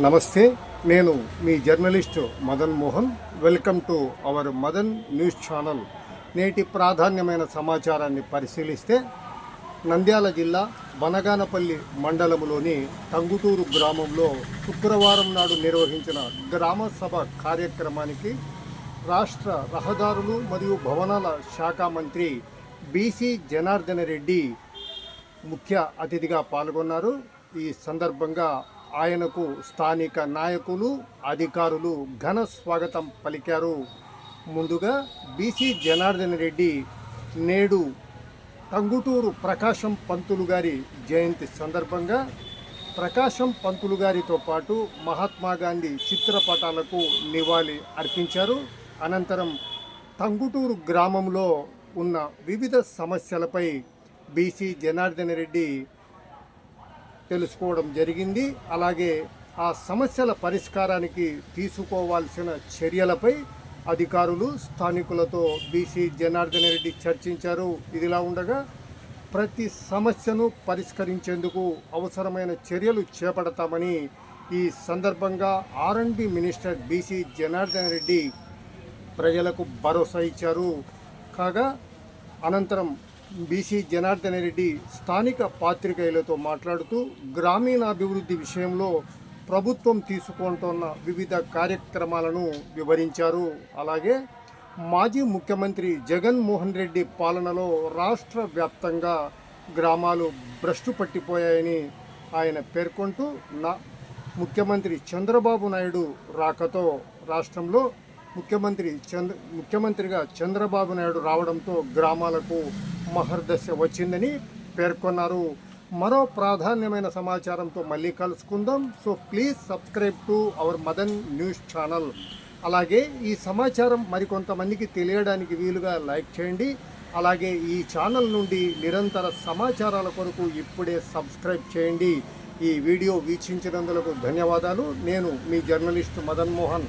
నమస్తే నేను మీ journalist Madan Mohan. Welcome to our Madan news channel. నేటి ప్రాధాన్యమైన సమాచారాన్ని పరిశీలిస్తే నంద్యాల జిల్లా బనగానపల్లి మండలంలోని టంగుటూరు గ్రామంలో శుక్రవారం నాడు నిర్వహించిన గ్రామ సభ కార్యక్రమానికి రాష్ట్ర రహదారులు మరియు భవనాల శాఖ మంత్రి బీసీ జనార్దన రెడ్డి ముఖ్య అతిథిగా పాల్గొన్నారు. ఈ సందర్భంగా ఆయనకు స్థానిక నాయకులు అధికారులు ఘన స్వాగతం పలికారు. ముందుగా బీసీ జనార్దన్ రెడ్డి నేడు టంగుటూరు ప్రకాశం పంతులు గారి జయంతి సందర్భంగా ప్రకాశం పంతులు గారితో పాటు మహాత్మా గాంధీ చిత్రపటాలకు నివాళి అర్పించారు. అనంతరం టంగుటూరు గ్రామంలో ఉన్న వివిధ సమస్యలపై బీసీ జనార్దన్ రెడ్డి తెలుసుకోవడం జరిగింది. అలాగే ఆ సమస్యల పరిష్కారానికి తీసుకోవాల్సిన చర్యలపై అధికారులు స్థానికులతో బీసీ జనార్దన్ రెడ్డి చర్చించారు. ఇదిలా ఉండగా ప్రతి సమస్యను పరిష్కరించేందుకు అవసరమైన చర్యలు చేపడతామని ఈ సందర్భంగా ఆర్ఎండ్బి మినిస్టర్ బీసీ జనార్దన్ రెడ్డి ప్రజలకు భరోసా ఇచ్చారు. కాగా అనంతరం బీసీ జనార్దన్ రెడ్డి స్థానిక పాత్రికేయులతో మాట్లాడుతూ గ్రామీణాభివృద్ధి విషయంలో ప్రభుత్వం తీసుకుంటున్న వివిధ కార్యక్రమాలను వివరించారు. అలాగే మాజీ ముఖ్యమంత్రి జగన్మోహన్ రెడ్డి పాలనలో రాష్ట్ర వ్యాప్తంగా గ్రామాలు భ్రష్టు పట్టిపోయాయని ఆయన పేర్కొంటూ నా ముఖ్యమంత్రి చంద్రబాబు నాయుడు రాకతో రాష్ట్రంలో ముఖ్యమంత్రి చంద్ర ముఖ్యమంత్రిగా చంద్రబాబు నాయుడు రావడంతో గ్రామాలకు మహర్దశ వచ్చిందని పేర్కొన్నారు. మరో ప్రాధాన్యమైన సమాచారంతో మళ్ళీ కలుసుకుందాం. So please subscribe to our Madan news channel అలాగే ఈ సమాచారం మరికొంతమందికి తెలియడానికి వీలుగా లైక్ చేయండి. అలాగే ఈ ఛానల్ నుండి నిరంతర సమాచారాల కొరకు ఇప్పుడే సబ్స్క్రైబ్ చేయండి. ఈ వీడియో వీక్షించినందుకు ధన్యవాదాలు. నేను మీ జర్నలిస్ట్ మదన్ మోహన్